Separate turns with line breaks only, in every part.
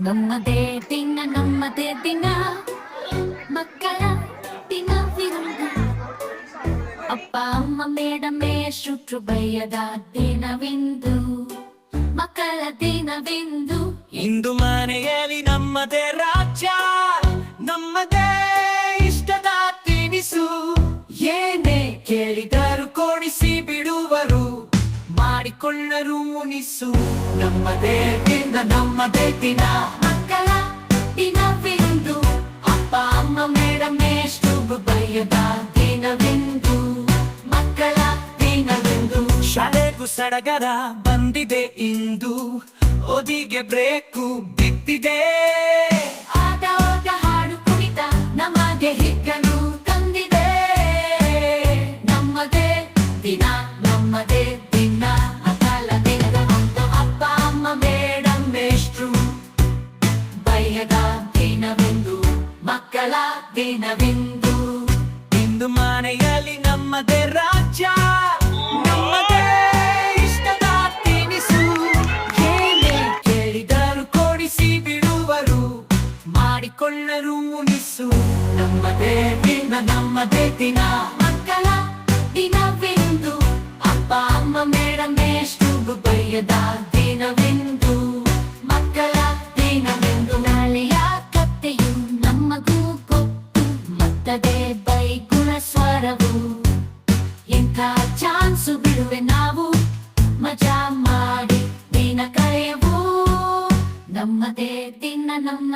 ನಮ್ಮದೇ ದಿನ ನಮ್ಮದೇ ದಿನ. ಮಕ್ಕಳ ದಿನವಿರುವುದು. ಅಪ್ಪ, ಅಮ್ಮ ಮೇಡಮೇ ಮೇಷ್ಟ್ರು ಬಯ್ಯದ ದಿನವಿಂದು. ಮಕ್ಕಳ ದಿನವಿಂದು.
ಇಂದು ಮನೆಯಲ್ಲಿ ನಮ್ಮದೇ ರಾಜ್ಯ, ನಮ್ಮದೇ ಇಷ್ಟದ ತಿನಿಸು. ಏನೇ ಕೇಳಿದರು ಮಾಡಿಕೊಳ್ಳರು ಮುನಿಸು. ನಮ್ಮದೇ ದಿನ ನಮ್ಮದೇ ದಿನ.
ಮಕ್ಕಳ ದಿನವೆಂದು ಅಪ್ಪ ಅಮ್ಮ ಮೇಡ ಎಷ್ಟು ಬಯದ ದಿನವೆಂದು. ಮಕ್ಕಳ ದಿನವೆಂದು.
ಶಾಲೆಗೂ ಸಡಗರ ಬಂದಿದೆ ಇಂದು. ಓದಿಗೆ ಬ್ರೇಕು ಬಿದ್ದಿದೆ.
ದಿನವೆಂದು
ಇಂದು ಮನೆಯಲ್ಲಿ ನಮ್ಮದೇ ರಾಜ್ಯ, ನಮ್ಮದೇ ಇಷ್ಟದ ತಿನಿಸು. ಏನೇ ಕೇಳಿದರು ಕೊಡಿಸಿ ಬಿಡುವರು, ಮಾಡಿಕೊಳ್ಳರು ಮುನಿಸು. ನಮ್ಮದೇ ದಿನ ನಮ್ಮದೇ ದಿನ.
ಮಕ್ಕಳ ದಿನವೆಂದು ಅಪ್ಪ, ಅಮ್ಮ, ಮೇಡಮ್ ಎಷ್ಟು ಬಯ್ಯದ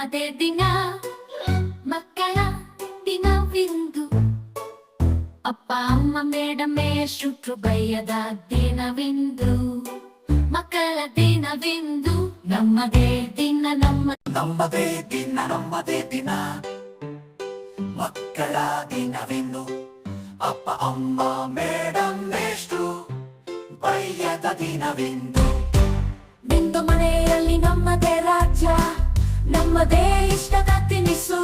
ನಮ್ಮದೇ ದಿನ ಮಕ್ಕಳ ದಿನವಿಂದು. ಅಪ್ಪ ಅಮ್ಮ ಮೇಡಮ್ ಮೇಷ್ಟ್ರು ಬಯ್ಯದ ದಿನವಿಂದು. ಮಕ್ಕಳ ದಿನವಿಂದು ನಮ್ಮದೇ ದಿನ ನಮ್ಮ
ನಮ್ಮದೇ ದಿನ ನಮ್ಮದೇ ದಿನ. ಮಕ್ಕಳ ದಿನವೆಂದು ಅಪ್ಪ ಅಮ್ಮ ಮೇಡಮ್ ಮೇಷ್ಟ್ರು ಬಯ್ಯದ ದಿನವೆಂದು.
ನಿಂದು ಮನೆಯಲ್ಲಿ ನಮ್ಮದೇ ರಾಜ್ಯ. ನಮ್ಮದೇ ಇಷ್ಟದ ತಿನಿಸು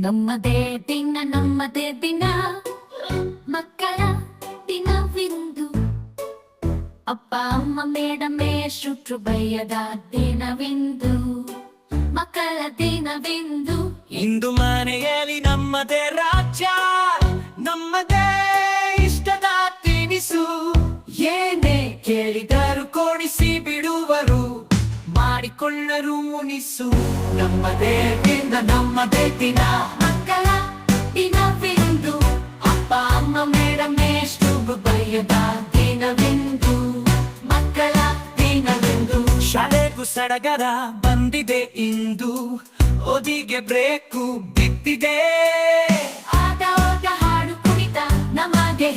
ನಮ್ಮದೇ
ದಿನ ನಮ್ಮದೇ ದಿನ. ಮಕ್ಕಳ ದಿನವಿಂದು. ಅಪ್ಪ, ಅಮ್ಮ ಮೇಡಮೇ ಮೇಷ್ಟ್ರು ಬಯ್ಯದ ದಿನವಿಂದು. ಮಕ್ಕಳ ದಿನವಿಂದು. ಇಂದು ಮನೆಯಲ್ಲಿ ನಮ್ಮದೇ ರಾಜ್ಯ ಮಾಡಿಕೊಳ್ಳರು ಮುನಿಸು. ನಮ್ಮದೇ ದಿನ ನಮ್ಮದೇ ದಿನ
ಮಕ್ಕಳ ದಿನವಿಂದು. ಅಪ್ಪ ಅಮ್ಮ ಮೇಡಮ್ ಎಷ್ಟು ಬಯ್ಯದ ದಿನವಿಂದು. ಮಕ್ಕಳ ದಿನವೆಂದು.
ಶಾಲೆಗೂ ಸಡಗರ ಬಂದಿದೆ ಇಂದು. ಓದಿಗೆ ಬ್ರೇಕು ಬಿದ್ದಿದೆ.
ಆಟ ಹಾಡು ಕುಣಿತ ನಮಗೆ